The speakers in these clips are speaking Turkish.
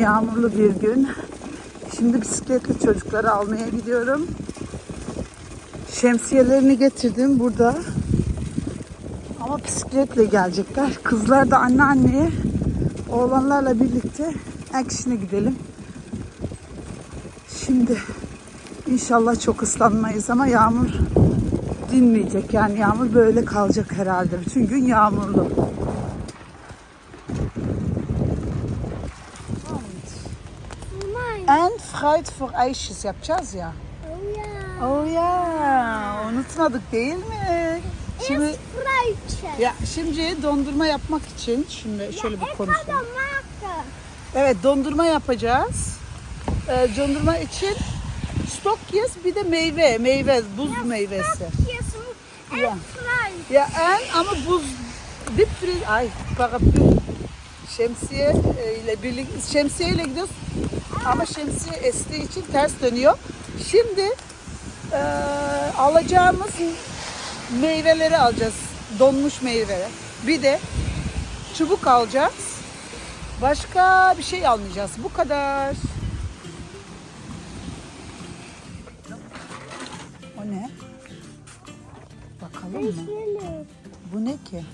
Yağmurlu bir gün. Şimdi bisikletle çocukları almaya gidiyorum. Şemsiyelerini getirdim burada. Ama bisikletle gelecekler. Kızlar da anneanneye, oğlanlarla birlikte Ekşin'e gidelim. Şimdi inşallah çok ıslanmayız ama yağmur dinmeyecek. Yani yağmur böyle kalacak herhalde. Bütün gün yağmurlu. Nein. En Fruit for ijsjes yapacağız ya. Oh ja. Oh ya, unutmadık değil mi? Şimdi ya şimdi dondurma yapmak için şimdi şöyle bir konuşalım. Evet dondurma yapacağız. Ee, dondurma için stok yes bir de meyve, meyve, buz meyvesi. Fruit. Ya en ama buz dip friz ay paraplu şemsiye e, ile birlikte şemsiye ile gidiyoruz ama şemsiye estiği için ters dönüyor. Şimdi e, alacağımız meyveleri alacağız. Donmuş meyveler. Bir de çubuk alacağız. Başka bir şey almayacağız. Bu kadar. O ne? Bakalım mı? Bu ne ki?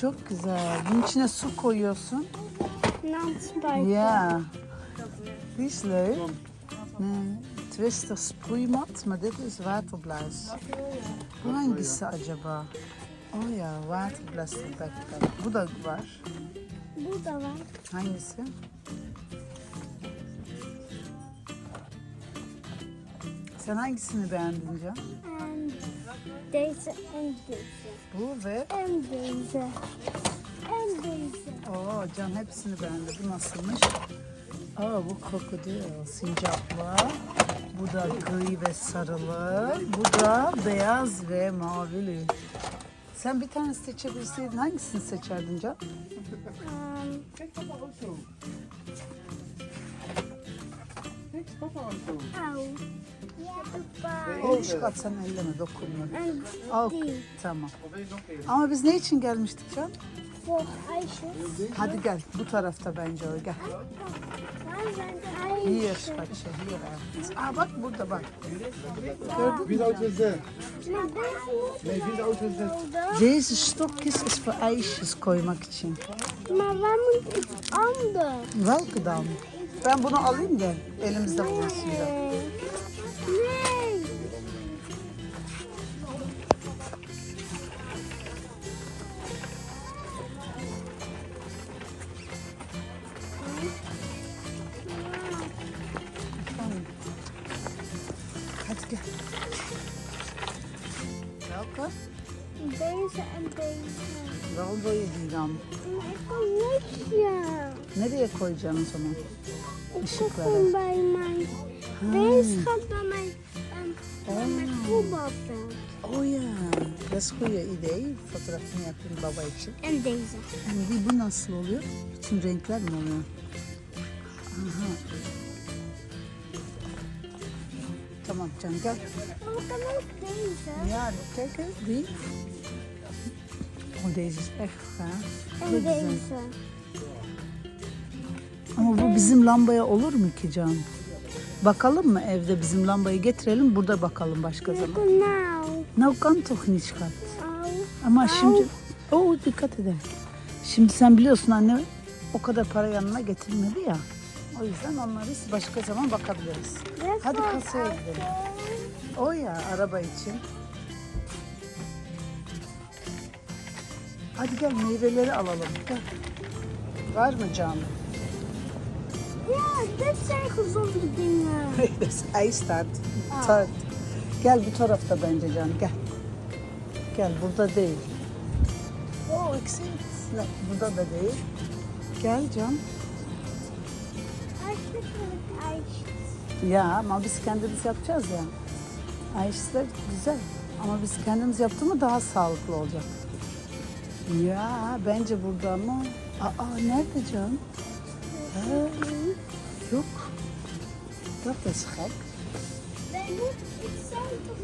Çok güzel. Bunun içine su koyuyorsun. Non Spider. Ja. Die is leuk. Nee, Twister sproeimat, maar dit is waterbluis. Bu hangisi acaba? Oh ya, waterbluis backpack. Bu da var. Bu da var. Hangisi? Sen hangisini beğendin Can? Deze en deze. Bu ve En deze. En deze. Oo, Can hepsini beğendi. Bu nasılmış? Aa, bu krokodil, sincaplı. Bu da gri ve sarılı. Bu da beyaz ve mavili. Sen bir tane seçebilseydin hangisini seçerdin Can? Um, au. Ja, papa. O şukat sen elleme dokunma. Al, tamam. Ama biz ne için gelmiştik Can? Hadi gel, bu tarafta bence o. Gel. Hier schatje, hier ergens. Aa bak burada bak. Gördün mü? Deze stokjes is voor ijsjes koymak için. Maar waar moet iets anders? Welke dan? Ben bunu alayım da elimizde bulunsun da. Niks. Nereye koyacaksın o zaman? Işıkları. kom bij mijn. Deze gaat bij mijn, um, bij mijn Oh. voetbalveld. Oh ya, dat is goede idee. Fotoğrafını yapayım baba için. En deze. Yani bu nasıl oluyor? Bütün renkler mi oluyor? Aha. Tamam Can gel. We kunnen ook deze. Ja, kijk eens, die. Oh, deze is echt gaaf. En een- deze. Bizim lambaya olur mu ki Can? Bakalım mı evde bizim lambayı getirelim burada bakalım başka zaman. Lekker nou. Nou kan toch niet schat. Au. Ama şimdi... Oo dikkat edin. Şimdi sen biliyorsun anne o kadar para yanına getirmedi ya. O yüzden onları başka zaman bakabiliriz. Hadi kasaya gidelim. O ya araba için. Hadi gel meyveleri alalım. Gel. Var mı Dit zijn gezonde dingen. Dat is ijstaart. Tart. Gel bu tarafta bence Can gel. Gel burada değil. Oo eksik. Burada da değil. Gel Can. Ijsjes wil ik ijsjes. Ya ama biz kendimiz yapacağız ya. Ayşeler güzel. Ama biz kendimiz yaptı mı daha sağlıklı olacak. Ya bence burada ama. Aa nerede Can? Yok. Dat is gek. Wij moeten iets halen.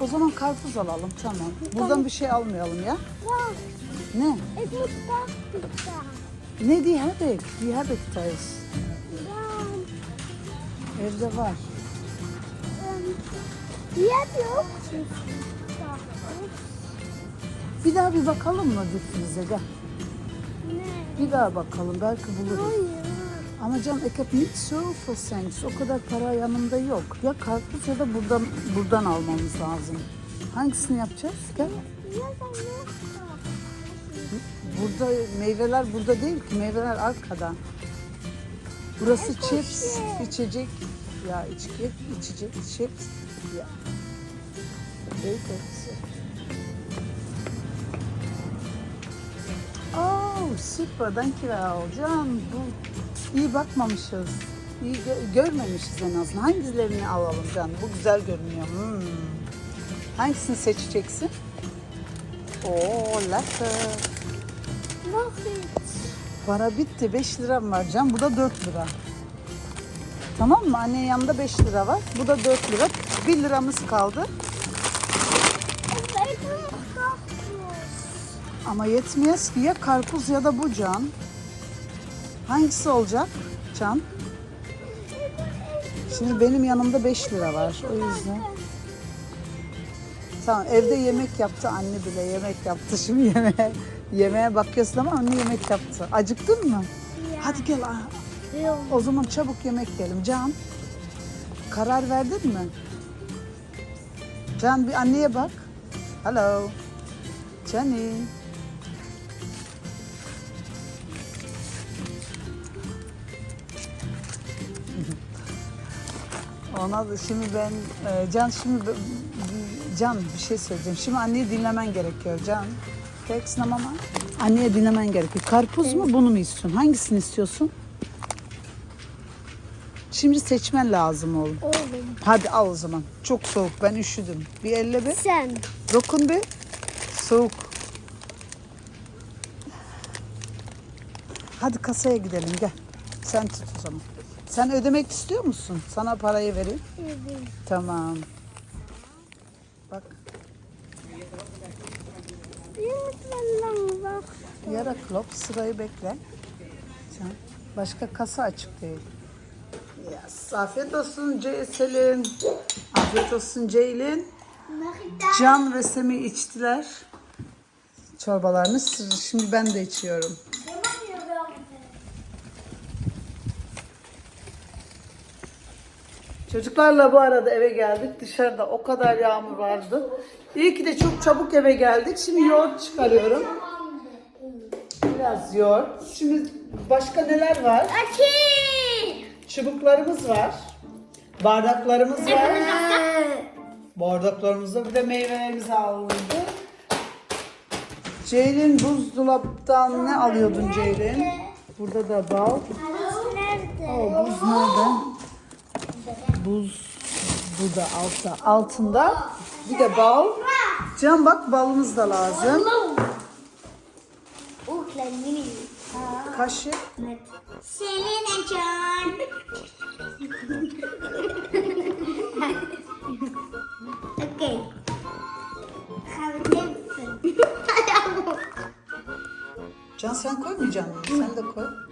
O zaman karpuz alalım tamam. Buradan bir şey almayalım ya. Ne? Ne die heb ik? Die heb Evde var. ehm, die. Bir daha bir bakalım mı dipfrize gel. Nee. Bir daha bakalım belki buluruz. Hayır. Ama Can ik heb niet zoveel cents. O kadar para yanımda yok. Ya karpuz ya da buradan buradan almamız lazım. Hangisini yapacağız? Gel. Burada meyveler burada değil ki. Meyveler arkada. Burası chips, içecek. Ya içki, içecek, chips. Ya. Weet Oh, super. Dankjewel. Can, bu iyi bakmamışız. İyi gö- görmemişiz en azından. Hangilerini alalım Can? Bu güzel görünüyor. Hmm. Hangisini seçeceksin? Oo, iets. Para bitti. 5 liram var Can. Bu da 4 lira. Tamam mı? Annenin yanında 5 lira var. Bu da 4 lira. 1 liramız kaldı. Ama yetmez ki ya karpuz ya da bu Can. Hangisi olacak Can? Şimdi benim yanımda 5 lira var. O yüzden. Tamam evde yemek yaptı anne bile yemek yaptı. Şimdi yemeğe, yemeğe bakıyorsun ama anne yemek yaptı. Acıktın mı? Ja. Hadi gel. ah, Heel O zaman çabuk yemek yiyelim. Can, karar verdin mi? Can bir anneye bak. Hello. Jenny. Ona da şimdi ben, e, Can şimdi b- Can bir şey söyleyeceğim. Şimdi anneyi dinlemen gerekiyor Can. Tek mama. Anneye dinlemen gerekiyor. Karpuz mu bunu mu istiyorsun? Hangisini istiyorsun? Şimdi seçmen lazım oğlum. oğlum. Hadi al o zaman. Çok soğuk ben üşüdüm. Bir elle bir. Sen. Dokun bir. Soğuk. Hadi kasaya gidelim gel. Sen tut o zaman. Sen ödemek istiyor musun? Sana parayı vereyim. Evet. Tamam. Bak yara klop sırayı bekle. Sen başka kasa açık değil. Yes. Afiyet olsun Ce- Selin. Afiyet olsun Ceylin. Can ve Semih içtiler çorbalarını. Şimdi ben de içiyorum. Je mag hier wel. Çocuklarla bu arada eve geldik. Dışarıda o kadar yağmur vardı. İyi ki de çok çabuk eve geldik. Şimdi yoğurt çıkarıyorum. Biraz yoğurt. Şimdi başka neler var? Aki! Çubuklarımız var. Bardaklarımız var. Bardaklarımızda bir de meyvelerimizi alındı. Ceylin buzdolaptan ne alıyordun Ceylin? Burada da bal. Nerede? O buz nerede? Buz burada altta, altında. Bir de bal. Can bak balımız da lazım. Kaşık. Gaan we dippen. Can sen koymayacaksın? Sen de koy.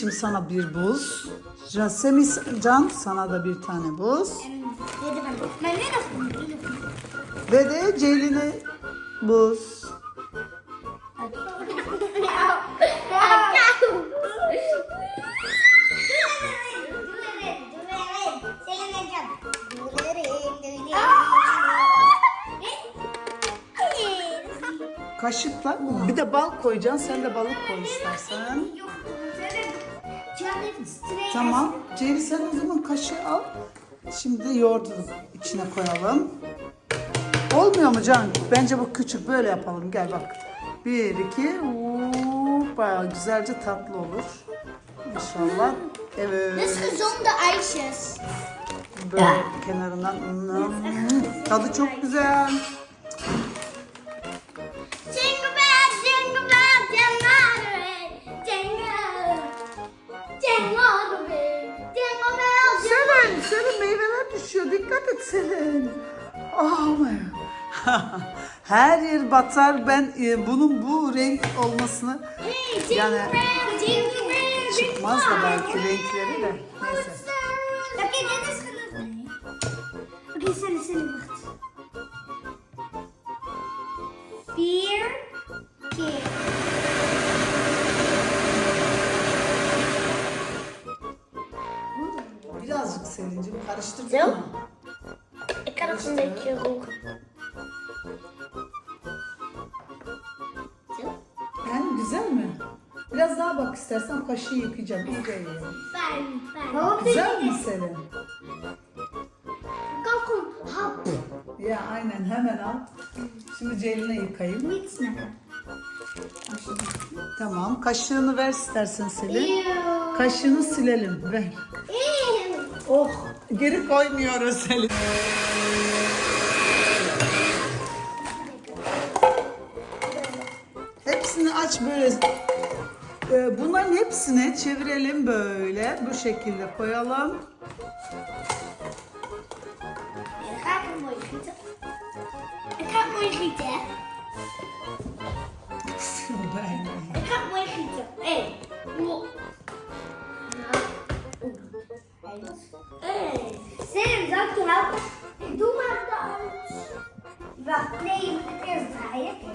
Şimdi sana bir buz. Can, Semih, Can sana da bir tane buz. Ve de Ceylin'e buz. Kaşıkla bir de bal koyacaksın. Sen de balık koy istersen. Tamam. Ceylin sen o zaman kaşığı al. Şimdi yoğurdu içine koyalım. Olmuyor mu Can? Bence bu küçük. Böyle yapalım. Gel bak. Bir, iki. Hoppa. Güzelce tatlı olur. İnşallah. Evet. Dus gezonde ijsjes. Böyle kenarından. Hmm, Tadı çok güzel. Oh my. Her yer batar. Ben e, bunun bu renk olmasını Hey, Yani çıkmaz da belki renkleri de. Neyse. Birazcık Selin'cim karıştır. Zo? Roeren. Zo? Yani güzel mi? Biraz daha bak istersen kaşığı yıkayacağım. İyice yiyelim. Maar wat Güzel mi Selin? kan gewoon hap. Ya aynen hemen al. Şimdi Ceylin'e yıkayayım. Niet snappen. Tamam. Kaşığını ver istersen Selin. Eeuw. Kaşığını silelim. Ver. Eeuw. Oh geri koymuyoruz Selin. Böyle. Ee, Bunların hepsini çevirelim böyle. Bu şekilde koyalım. Sam,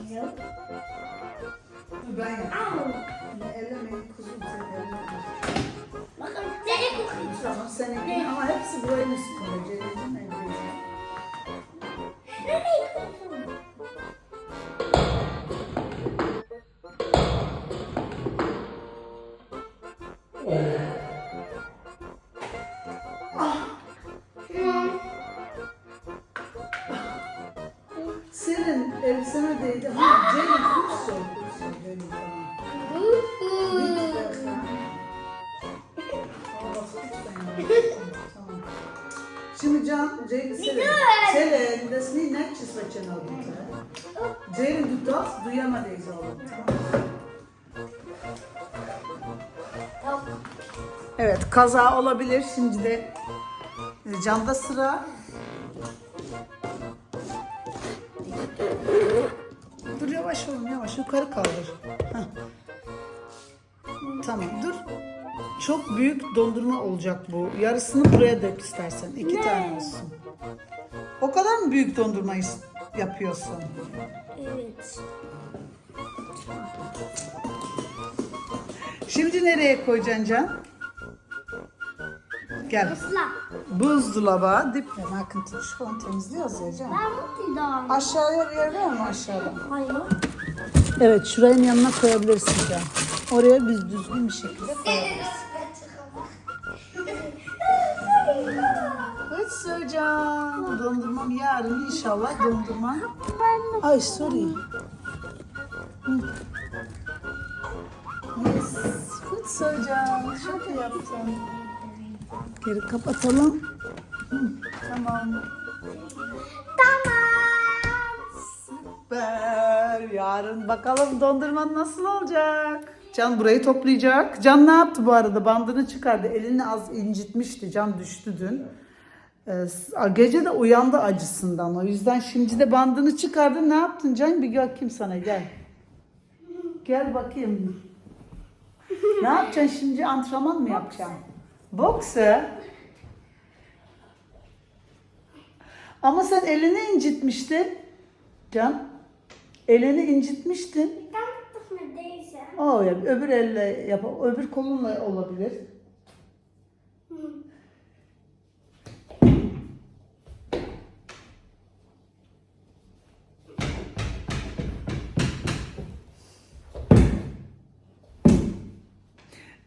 zo. Ben Auw. Ellemeyin kuzum sen ellemeyin. Tegen of iets? Tamam sen ekleyin ama hepsi buranın üstünde. Ceylin'cim Şimdi Can, Ceylin Selin. Selin, das niet netjes wat je nou doet, hè. Ceylin doet dat, doe jij maar deze al. Evet, kaza olabilir. Şimdi de e, Can'da sıra. Dur yavaş oğlum yavaş yukarı kaldır. Heh. Tamam dur. Çok büyük dondurma olacak bu. Yarısını buraya dök istersen. İki tane olsun. O kadar mı büyük dondurma yapıyorsun? Evet. Şimdi nereye koyacaksın Can? Gel. Buzdolaba dip. Bakın şu an temizliyoruz ya Can. Hij dan? Aşağıya bir yer var mı aşağıda? Hayır. Evet şuranın yanına koyabilirsin Can. Oraya biz düzgün bir şekilde koyabiliriz. Söcan. Dondurmam yarın inşallah dondurmam. Ay sorry. Yes. Good Söcan. Şaka yaptım. Geri kapatalım. Hı, Tamam. Tamam. Süper. Yarın bakalım dondurman nasıl olacak? Can burayı toplayacak. Can ne yaptı bu arada? Bandını çıkardı. Elini az incitmişti. Can düştü dün. Ee, gece de uyandı acısından. O yüzden şimdi de bandını çıkardı. Ne yaptın Can? Bir kim sana gel. Gel bakayım. ne yapacaksın şimdi? Antrenman mı yapacaksın? Boksa. Ama sen elini incitmiştin. Can. Elini incitmiştin. Met deze? O ya öbür elle yap, öbür kolunla olabilir.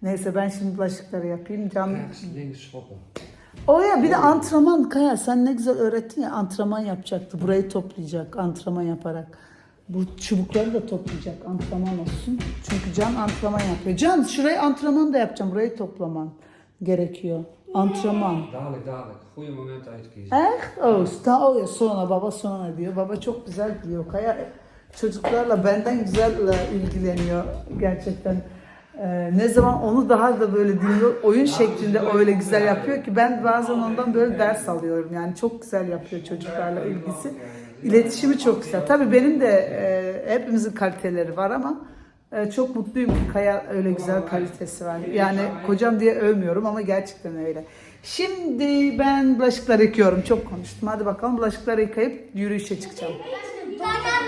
Neyse ben şimdi bulaşıkları yapayım. Can. O ya bir de antrenman Kaya sen ne güzel öğrettin ya antrenman yapacaktı. Burayı toplayacak antrenman yaparak. Bu çubukları da toplayacak antrenman olsun. Çünkü Can antrenman yapıyor. Can şurayı antrenman da yapacağım burayı toplaman. gerekiyor. Antrenman. Dadelijk, dadelijk. Goede moment uitkiezen. Echt? Oh, sta oh ya sonra baba sonra diyor. Baba çok güzel diyor. Kaya çocuklarla benden güzel e, ilgileniyor gerçekten. Ee, ne zaman onu daha da böyle dinliyor, oyun şeklinde öyle güzel yapıyor ki ben bazen ondan böyle ders alıyorum. Yani çok güzel yapıyor çocuklarla ilgisi. İletişimi çok güzel. Tabii benim de e, hepimizin kaliteleri var ama e, çok mutluyum ki Kaya öyle güzel kalitesi var. Yani kocam diye övmüyorum ama gerçekten öyle. Şimdi ben bulaşıkları yıkıyorum. Çok konuştum. Hadi bakalım bulaşıkları yıkayıp yürüyüşe çıkacağım. Maar.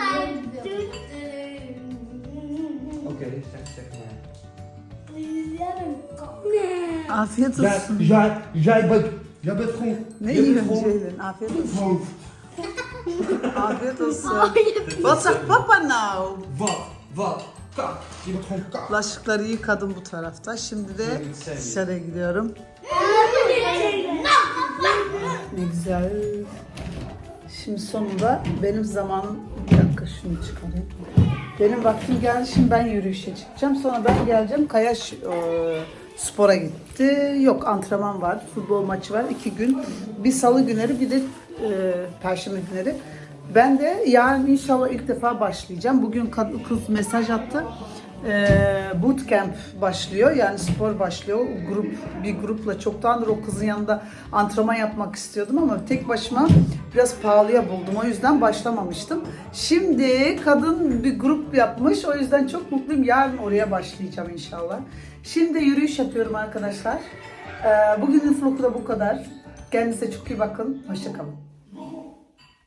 Afiyet olsun. jij, jij bent, jij bent gewoon... Ne jij bent yiyorsun gewoon- Ceylin? Afiyet olsun. Gewoon, Afiyet olsun. What's up papa now? wat, wat, kak. Je bent gewoon kak. Bulaşıkları yıkadım bu tarafta. Şimdi de dışarıya gidiyorum. Ne güzel. Şimdi sonunda benim zamanım... Bir dakika şunu çıkarayım. Benim vaktim geldi. Şimdi ben yürüyüşe çıkacağım. Sonra ben geleceğim. Kaya ş- e, spora gitti. Yok antrenman var. Futbol maçı var. iki gün. Bir salı günleri bir de e, perşembe günleri. Ben de yarın inşallah ilk defa başlayacağım. Bugün kız mesaj attı. Ee, bootcamp başlıyor yani spor başlıyor grup bir grupla çoktandır o kızın yanında antrenman yapmak istiyordum ama tek başıma biraz pahalıya buldum o yüzden başlamamıştım. Şimdi kadın bir grup yapmış o yüzden çok mutluyum yarın oraya başlayacağım inşallah. Şimdi yürüyüş yapıyorum arkadaşlar. Ee, bugünün vlogu da bu kadar. Kendinize çok iyi bakın. Hoşçakalın.